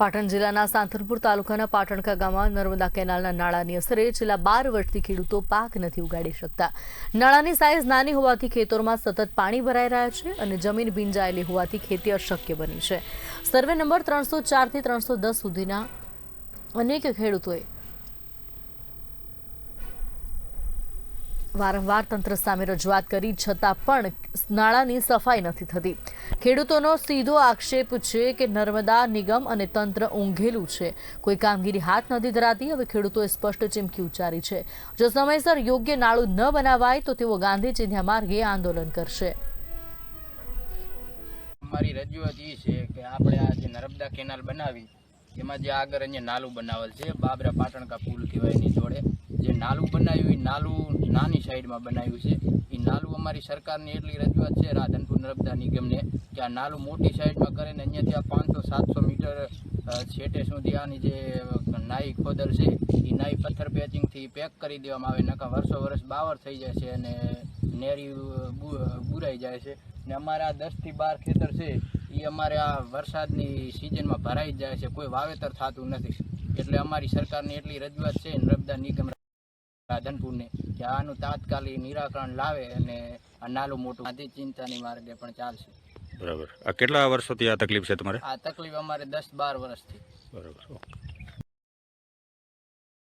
પાટણ જિલ્લાના સાંથરપુર તાલુકાના પાટણકા ગામમાં નર્મદા કેનાલના નાળાની અસરે છેલ્લા બાર વર્ષથી ખેડૂતો પાક નથી ઉગાડી શકતા. નાળાની સાઇઝ નાની હોવાથી ખેતરોમાં સતત પાણી ભરાઈ રહ્યા છે અને જમીન ભીંજાયેલી હોવાથી ખેતી અશક્ય બની છે. સર્વે નંબર ત્રણસો ચારથી ત્રણસો દસ સુધીના અનેક ખેડૂતોએ વારંવાર તંત્ર સામે રજૂઆત કરી, છતાં પણ નાળાની સફાઈ નથી થતી. ખેડૂતોનો સીધો આક્ષેપ છે કે નર્મદા નિગમ અને તંત્ર ઊંઘેલું છે. કોઈ કામગીરી હાથ નથી ધરાતી, હવે ખેડૂતોએ સ્પષ્ટ ચીમકી ઉચ્ચારી છે. જો સમયસર યોગ્ય નાળું ન બનાવાય, તો તેઓ ગાંધી ચિંધ્યા માર્ગે આંદોલન કરશે. અમારી રજૂઆત એ છે કે આપણે આ જે નર્મદા કેનાલ બનાવી, એમાં જે આગળ અહીંયા નાલું બનાવેલ છે, બાબરા પાટણકા પુલ કહેવાય એની જોડે. જે નાલું બનાવ્યું, એ નાલું નાની સાઈડમાં બનાવ્યું છે. એ નાલું અમારી સરકારની એટલી રજૂઆત છે રાધનપુર નર્મદા નિગમને કે આ નાલું મોટી સાઈડમાં કરે ને અહીંયાથી આ પાંચસો, સાતસો મીટર છેટે સુધી આની જે નાઈ ખોદર છે એ નાઈ પથ્થર પેચિંગથી પેક કરી દેવામાં આવે નકા વર્ષો વર્ષ બાવર થઈ જાય છે અને નેરી બુરાઈ જાય છે. ને અમારે આ દસથી બાર ખેતર છે એ અમારે આ વરસાદની સિઝનમાં ભરાઈ જાય છે, કોઈ વાવેતર થતું નથી. એટલે અમારી સરકારની એટલી રજૂઆત છે નર્મદા નિગમ રાધનપુરને કે આનું તાત્કાલિક નિરાકરણ લાવે અને આ નાલું મોટું આથી ચિંતાની માર્ગે પણ ચાલશે. બરાબર. આ કેટલા વર્ષોથી આ તકલીફ છે તમારે? આ તકલીફ અમારે દસ બાર વર્ષથી. બરાબર.